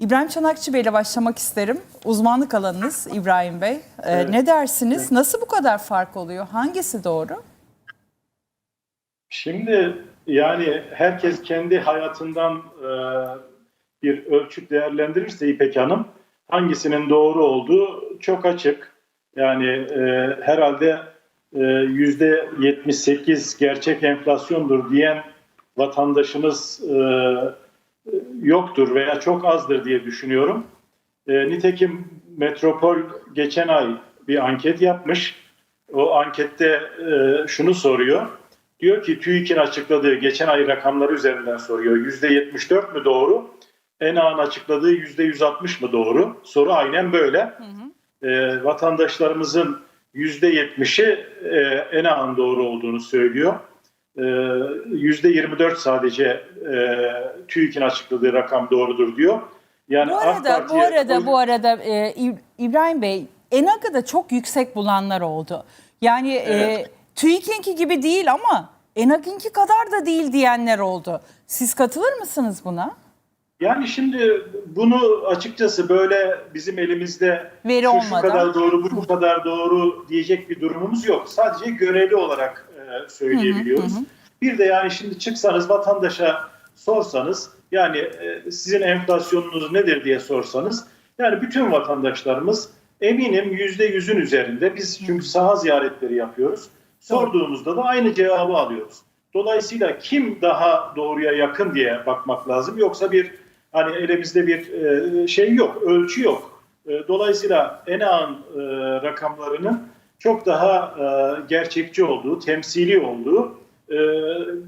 İbrahim Çanakçı Bey ile başlamak isterim. Uzmanlık alanınız İbrahim Bey. Ee, Evet. Ne dersiniz? Nasıl bu kadar fark oluyor? Hangisi doğru? Şimdi yani herkes kendi hayatından e, bir ölçüt değerlendirirse İpek Hanım hangisinin doğru olduğu çok açık. Yani e, herhalde e, yüzde 78 gerçek enflasyondur diyen vatandaşımız e, yoktur veya çok azdır diye düşünüyorum. E, nitekim Metropol geçen ay bir anket yapmış. O ankette e, şunu soruyor. Diyor ki TÜİK'in açıkladığı geçen ay rakamları üzerinden soruyor. %74 mü doğru? ENA'nın açıkladığı %160 mı doğru? Soru aynen böyle. E, vatandaşlarımızın %70'i e, ENA'nın doğru olduğunu söylüyor. E, %24 sadece e, TÜİK'in açıkladığı rakam doğrudur diyor. Yani Bu AK arada bu arada bu arada e, İb- İbrahim Bey ENAG'ı da çok yüksek bulanlar oldu. Yani e, Evet. TÜİK'inki gibi değil ama ENAG'inki kadar da değil diyenler oldu. Siz katılır mısınız buna? Yani şimdi bunu açıkçası böyle bizim elimizde Veri şu, şu kadar doğru bu kadar doğru diyecek bir durumumuz yok. Sadece göreli olarak söyleyebiliyoruz. Bir de yani şimdi çıksanız vatandaşa sorsanız yani e, sizin enflasyonunuz nedir diye sorsanız yani bütün vatandaşlarımız eminim yüzde yüzün üzerinde biz çünkü saha ziyaretleri yapıyoruz. Sorduğumuzda da aynı cevabı alıyoruz. Dolayısıyla kim daha doğruya yakın diye bakmak lazım. Yoksa bir hani elimizde bir e, şey yok, ölçü yok. E, Dolayısıyla ENA'nın e, rakamlarının çok daha e, gerçekçi olduğu, temsili olduğu e,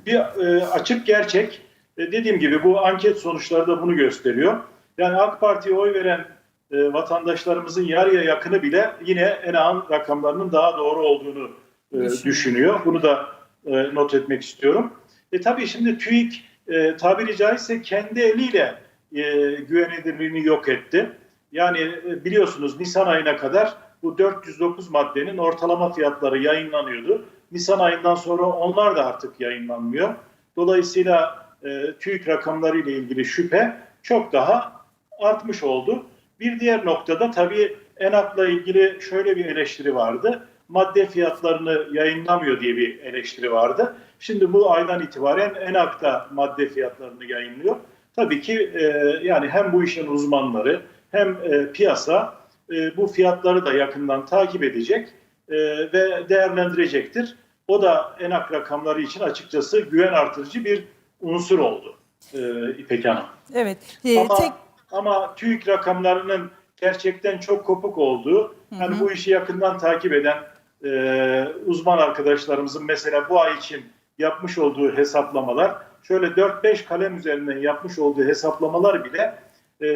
bir e, açık gerçek. E, Dediğim gibi bu anket sonuçları da bunu gösteriyor. Yani AK Parti'ye oy veren e, vatandaşlarımızın yarıya yakını bile yine ENA'nın rakamlarının daha doğru olduğunu e, Düşünüyor. düşünüyor. Bunu da e, not etmek istiyorum. E tabii şimdi TÜİK e, tabiri caizse kendi eliyle e, güvenilirliğini yok etti. Yani e, biliyorsunuz Nisan ayına kadar bu 409 maddenin ortalama fiyatları yayınlanıyordu. Nisan ayından sonra onlar da artık yayınlanmıyor. Dolayısıyla e, TÜİK rakamları ile ilgili şüphe çok daha artmış oldu. Bir diğer noktada tabii ENAK'la ilgili şöyle bir eleştiri vardı. Madde fiyatlarını yayınlamıyor diye bir eleştiri vardı. Şimdi bu aydan itibaren ENAK da madde fiyatlarını yayınlıyor. Tabii ki e, yani hem bu işin uzmanları hem e, piyasa e, bu fiyatları da yakından takip edecek e, ve değerlendirecektir. O da ENAK rakamları için açıkçası güven artırıcı bir unsur oldu e, İpek Hanım. Evet. E, Ama, tek ama TÜİK rakamlarının gerçekten çok kopuk olduğu, hani bu işi yakından takip eden e, uzman arkadaşlarımızın mesela bu ay için yapmış olduğu hesaplamalar, şöyle 4-5 kalem üzerinden yapmış olduğu hesaplamalar bile e,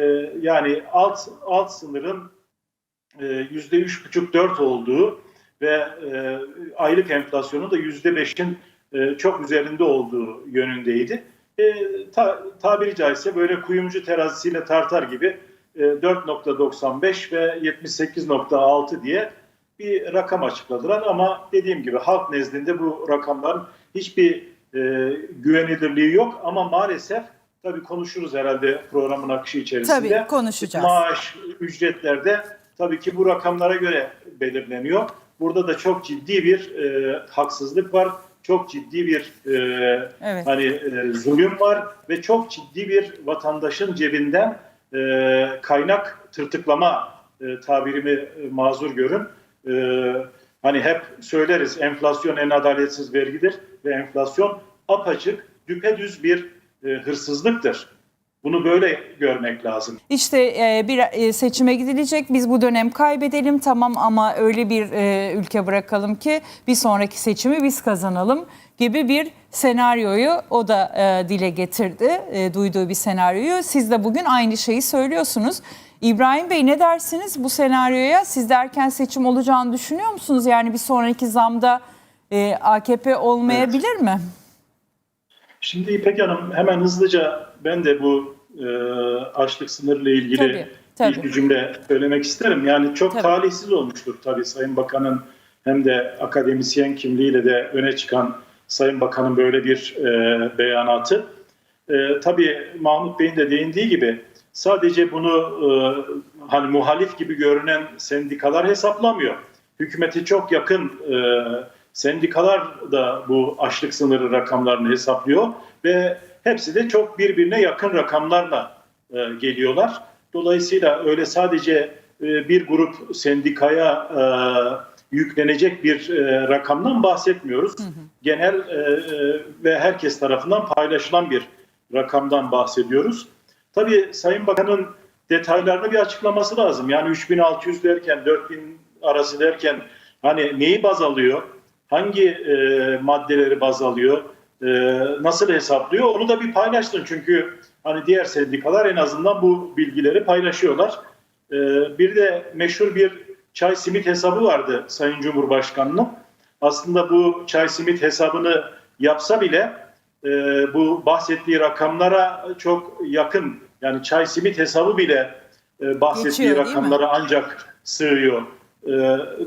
yani alt alt sınırın yüzde üç buçuk dört olduğu ve e, aylık enflasyonun da yüzde beşin e, çok üzerinde olduğu yönündeydi. E, ta, tabiri caizse böyle kuyumcu terazisiyle tartar gibi e, 4.95 ve 78.6 diye bir rakam açıkladılar ama dediğim gibi halk nezdinde bu rakamların hiçbir e, güvenilirliği yok ama maalesef tabii konuşuruz herhalde programın akışı içerisinde. tabii konuşacağız. Maaş, ücretlerde tabii ki bu rakamlara göre belirleniyor. Burada da çok ciddi bir e, haksızlık var. Çok ciddi bir e, Evet. hani e, zulüm var ve çok ciddi bir vatandaşın cebinden e, kaynak tırtıklama e, tabirimi e, mazur görün. E, hani hep söyleriz enflasyon en adaletsiz vergidir ve enflasyon apaçık, düpedüz bir e, hırsızlıktır. Bunu böyle görmek lazım. İşte e, bir e, seçime gidilecek. Biz bu dönem kaybedelim tamam ama öyle bir e, ülke bırakalım ki bir sonraki seçimi biz kazanalım gibi bir senaryoyu o da e, dile getirdi. E, duyduğu bir senaryoyu. Siz de bugün aynı şeyi söylüyorsunuz. İbrahim Bey ne dersiniz bu senaryoya? Siz de erken seçim olacağını düşünüyor musunuz? Yani bir sonraki zamda e, AKP olmayabilir mi? Şimdi İpek Hanım hemen hızlıca ben de bu e, açlık sınırıyla ilgili Tabii, tabii. bir cümle söylemek isterim. Yani çok Tabii. talihsiz olmuştur tabii Sayın Bakan'ın hem de akademisyen kimliğiyle de öne çıkan Sayın Bakan'ın böyle bir e, beyanatı. E, tabii Mahmut Bey'in de değindiği gibi sadece bunu e, hani muhalif gibi görünen sendikalar hesaplamıyor. Hükümete çok yakın e, sendikalar da bu açlık sınırı rakamlarını hesaplıyor ve hepsi de çok birbirine yakın rakamlarla e, geliyorlar. Dolayısıyla öyle sadece e, bir grup sendikaya e, yüklenecek bir e, rakamdan bahsetmiyoruz. Genel e, e, ve herkes tarafından paylaşılan bir rakamdan bahsediyoruz. Tabii Sayın Bakan'ın detaylarını bir açıklaması lazım. Yani 3600 derken 4000 arası derken hani neyi baz alıyor? Hangi e, maddeleri baz alıyor? E, nasıl hesaplıyor? Onu da bir paylaşsın. Çünkü hani diğer sendikalar en azından bu bilgileri paylaşıyorlar. E, bir de meşhur bir çay simit hesabı vardı Sayın Cumhurbaşkanı'nın. Aslında bu çay simit hesabını yapsa bile e, bu bahsettiği rakamlara çok yakın. Yani çay simit hesabı bile e, bahsettiği Geçiyor, rakamlara ancak sığıyor. E,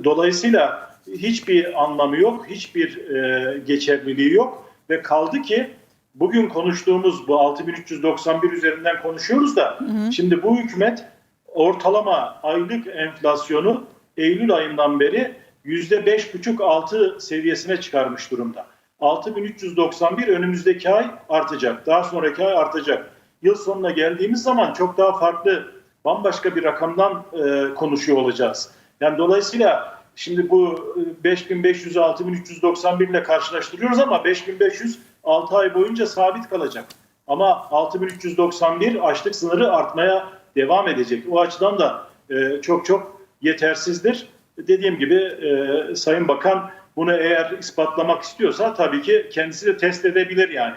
dolayısıyla hiçbir anlamı yok, hiçbir e, geçerliliği yok ve kaldı ki bugün konuştuğumuz bu 6391 üzerinden konuşuyoruz da şimdi bu hükümet ortalama aylık enflasyonu Eylül ayından beri %5,5-6 seviyesine çıkarmış durumda. 6391 önümüzdeki ay artacak. Daha sonraki ay artacak. Yıl sonuna geldiğimiz zaman çok daha farklı, bambaşka bir rakamdan e, konuşuyor olacağız. Yani dolayısıyla şimdi bu e, 5500'ü 6391 ile karşılaştırıyoruz ama 5500 6 ay boyunca sabit kalacak. Ama 6391 açlık sınırı artmaya devam edecek. O açıdan da e, çok çok yetersizdir. Dediğim gibi e, Sayın Bakan bunu eğer ispatlamak istiyorsa tabii ki kendisi de test edebilir yani.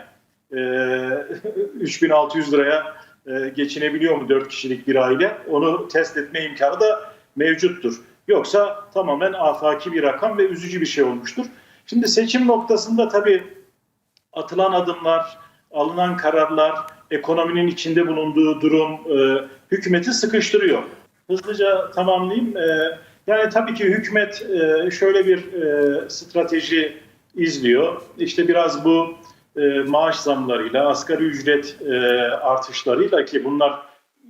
E, 3600 liraya e, geçinebiliyor mu 4 kişilik bir aile? Onu test etme imkanı da mevcuttur. Yoksa tamamen afaki bir rakam ve üzücü bir şey olmuştur. Şimdi seçim noktasında tabii atılan adımlar, alınan kararlar, ekonominin içinde bulunduğu durum e, hükümeti sıkıştırıyor. Hızlıca tamamlayayım. E, yani tabii ki hükümet e, şöyle bir e, strateji izliyor. İşte biraz bu e, maaş zamlarıyla, asgari ücret e, artışlarıyla ki bunlar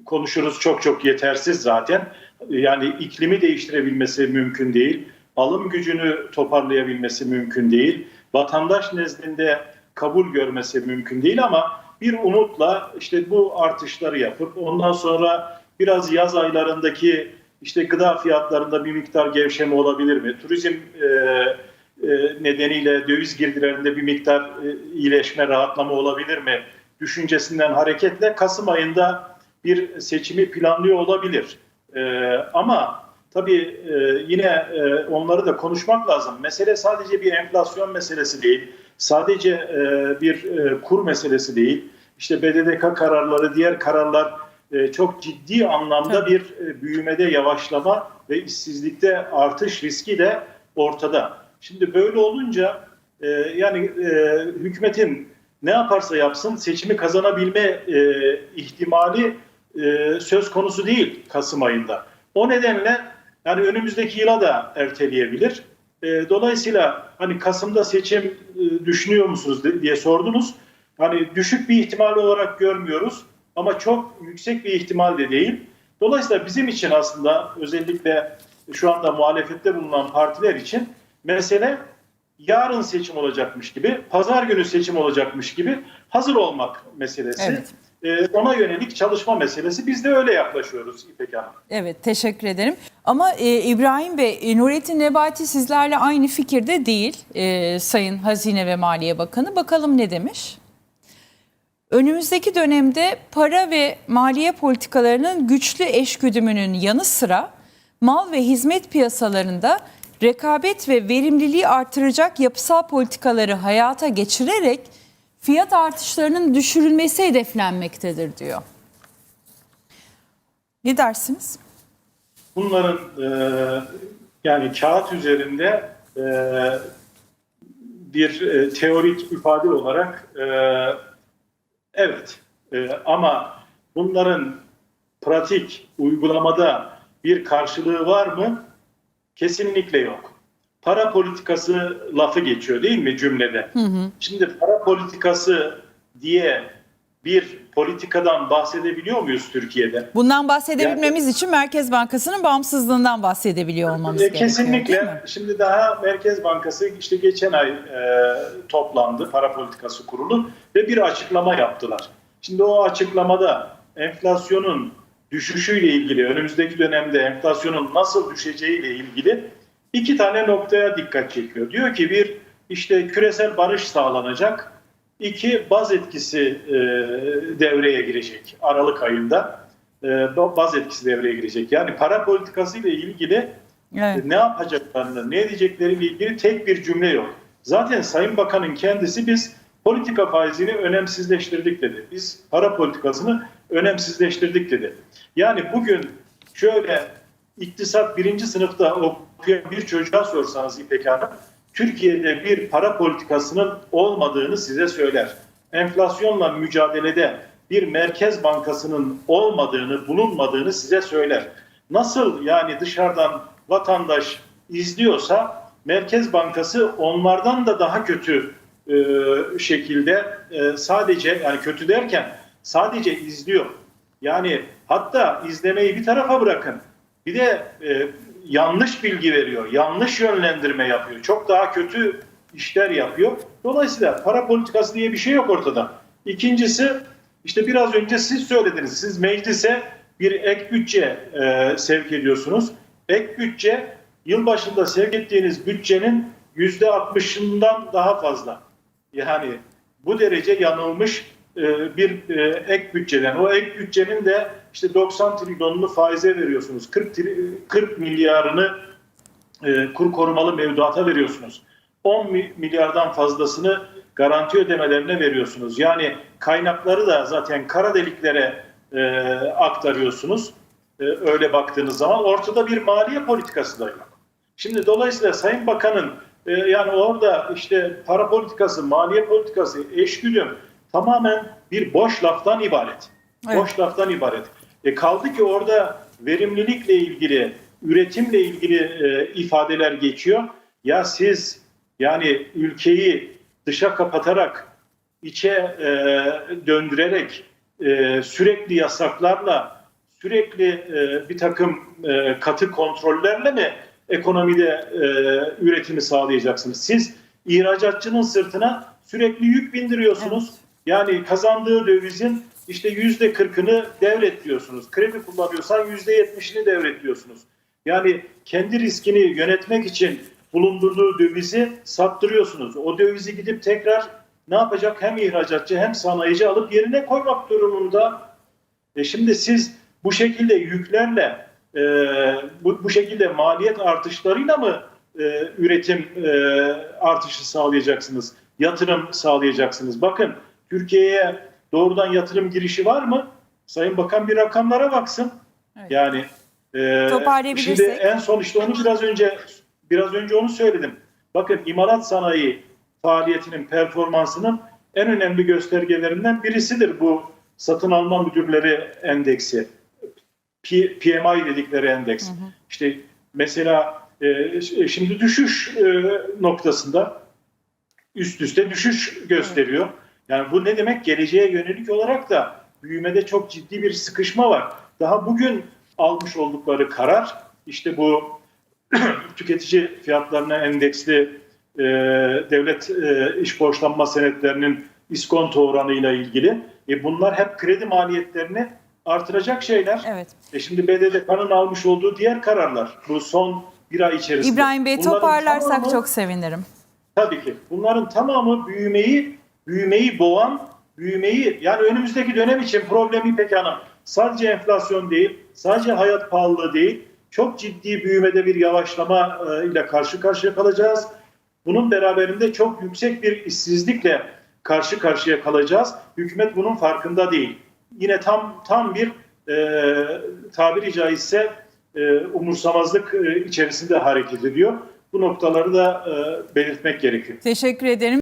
konuşuruz çok çok yetersiz zaten. Yani iklimi değiştirebilmesi mümkün değil. Alım gücünü toparlayabilmesi mümkün değil. Vatandaş nezdinde kabul görmesi mümkün değil ama bir umutla işte bu artışları yapıp ondan sonra biraz yaz aylarındaki işte gıda fiyatlarında bir miktar gevşeme olabilir mi? Turizm e, e, nedeniyle döviz girdilerinde bir miktar e, iyileşme, rahatlama olabilir mi? Düşüncesinden hareketle Kasım ayında bir seçimi planlıyor olabilir. E, ama tabii e, yine e, onları da konuşmak lazım. Mesele sadece bir enflasyon meselesi değil. Sadece e, bir e, kur meselesi değil. İşte BDDK kararları, diğer kararlar e, çok ciddi anlamda bir e, büyümede yavaşlama ve işsizlikte artış riski de ortada. Şimdi böyle olunca e, yani e, hükümetin ne yaparsa yapsın seçimi kazanabilme e, ihtimali e, söz konusu değil Kasım ayında. O nedenle yani önümüzdeki yıla da erteleyebilir. E, dolayısıyla hani Kasım'da seçim e, düşünüyor musunuz diye sordunuz. Hani düşük bir ihtimal olarak görmüyoruz ama çok yüksek bir ihtimal de değil. Dolayısıyla bizim için aslında özellikle şu anda muhalefette bulunan partiler için mesele yarın seçim olacakmış gibi, pazar günü seçim olacakmış gibi hazır olmak meselesi. Evet. Ee, ona yönelik çalışma meselesi. Biz de öyle yaklaşıyoruz İpek Hanım. Evet teşekkür ederim. Ama e, İbrahim Bey, e, Nurettin Nebati sizlerle aynı fikirde değil e, Sayın Hazine ve Maliye Bakanı. Bakalım ne demiş? Önümüzdeki dönemde para ve maliye politikalarının güçlü eşgüdümünün yanı sıra mal ve hizmet piyasalarında rekabet ve verimliliği artıracak yapısal politikaları hayata geçirerek fiyat artışlarının düşürülmesi hedeflenmektedir diyor. Ne dersiniz? Bunların e, yani kağıt üzerinde e, bir e, teorik ifade olarak e, evet E, ama bunların pratik uygulamada bir karşılığı var mı? Kesinlikle yok. Para politikası lafı geçiyor değil mi cümlede? Şimdi para politikası diye bir politikadan bahsedebiliyor muyuz Türkiye'de? Bundan bahsedebilmemiz için Merkez Bankası'nın bağımsızlığından bahsedebiliyor olmamız E, gerekiyor. değil mi? Kesinlikle. Şimdi daha Merkez Bankası işte geçen ay e, toplandı para politikası kurulu ve bir açıklama yaptılar. Şimdi o açıklamada enflasyonun düşüşüyle ilgili önümüzdeki dönemde enflasyonun nasıl düşeceğiyle ilgili iki tane noktaya dikkat çekiyor. Diyor ki bir işte küresel barış sağlanacak. İki baz etkisi e, devreye girecek Aralık ayında. E, baz etkisi devreye girecek. Yani para politikası ile ilgili Evet. ne yapacaklarını, ne edecekleriyle ilgili tek bir cümle yok. Zaten Sayın Bakan'ın kendisi biz politika faizini önemsizleştirdik dedi. Biz para politikasını önemsizleştirdik dedi. Yani bugün şöyle iktisat birinci sınıfta okuyan bir çocuğa sorsanız İpek Hanım, Türkiye'de bir para politikasının olmadığını size söyler. Enflasyonla mücadelede bir merkez bankasının olmadığını, bulunmadığını size söyler. Nasıl yani dışarıdan vatandaş izliyorsa Merkez Bankası onlardan da daha kötü e, şekilde e, sadece yani kötü derken sadece izliyor. Yani hatta izlemeyi bir tarafa bırakın. Bir de e, yanlış bilgi veriyor, yanlış yönlendirme yapıyor. Çok daha kötü işler yapıyor. Dolayısıyla para politikası diye bir şey yok ortada. İkincisi işte biraz önce siz söylediniz. Siz meclise bir ek bütçe e, sevk ediyorsunuz. Ek bütçe yılbaşında sevk ettiğiniz bütçenin yüzde 60'ından daha fazla. Yani bu derece yanılmış e, bir e, ek bütçeden. O ek bütçenin de işte 90 trilyonunu faize veriyorsunuz. 40, tri- 40 milyarını e, kur korumalı mevduata veriyorsunuz. 10 mi- milyardan fazlasını garanti ödemelerine veriyorsunuz. Yani kaynakları da zaten kara deliklere e, aktarıyorsunuz. E, öyle baktığınız zaman ortada bir maliye politikası da yok. Şimdi dolayısıyla Sayın Bakan'ın e, yani orada işte para politikası, maliye politikası, eşgüdüm tamamen bir boş laftan ibaret. Evet. Boş laftan ibaret. E kaldı ki orada verimlilikle ilgili, üretimle ilgili e, ifadeler geçiyor. Ya siz yani ülkeyi dışa kapatarak, içe e, döndürerek, e, sürekli yasaklarla, sürekli e, bir takım e, katı kontrollerle mi ekonomide e, üretimi sağlayacaksınız? Siz ihracatçının sırtına sürekli yük bindiriyorsunuz. Yani kazandığı dövizin işte yüzde kırkını devret diyorsunuz. Kredi kullanıyorsan yüzde yetmişini devret diyorsunuz. Yani kendi riskini yönetmek için bulundurduğu dövizi sattırıyorsunuz. O dövizi gidip tekrar ne yapacak? Hem ihracatçı hem sanayici alıp yerine koymak durumunda. E şimdi siz bu şekilde yüklerle, e, bu, bu şekilde maliyet artışlarıyla mı e, üretim e, artışı sağlayacaksınız? Yatırım sağlayacaksınız? Bakın Türkiye'ye doğrudan yatırım girişi var mı? Sayın Bakan bir rakamlara baksın. Evet. Yani e, Toparlayabilirsek. Şimdi en son işte onu biraz önce biraz önce onu söyledim. Bakın imalat sanayi faaliyetinin performansının en önemli göstergelerinden birisidir bu satın alma müdürleri endeksi. P- PMI dedikleri endeks. İşte mesela e, şimdi düşüş e, noktasında üst üste düşüş gösteriyor. Yani bu ne demek? Geleceğe yönelik olarak da büyümede çok ciddi bir sıkışma var. Daha bugün almış oldukları karar işte bu tüketici fiyatlarına endeksli e, devlet e, iş borçlanma senetlerinin iskonto oranıyla ilgili. E, bunlar hep kredi maliyetlerini artıracak şeyler. Evet. E şimdi BDDK'nın almış olduğu diğer kararlar bu son bir ay içerisinde. İbrahim Bey Bunların toparlarsak tamamı- çok sevinirim. Tabii ki. Bunların tamamı büyümeyi büyümeyi boğan, büyümeyi yani önümüzdeki dönem için problemi Hanım sadece enflasyon değil, sadece hayat pahalılığı değil, çok ciddi büyümede bir yavaşlama e, ile karşı karşıya kalacağız. Bunun beraberinde çok yüksek bir işsizlikle karşı karşıya kalacağız. Hükümet bunun farkında değil. Yine tam tam bir e, tabiri caizse e, umursamazlık e, içerisinde hareket ediyor. Bu noktaları da e, belirtmek gerekiyor. Teşekkür ederim.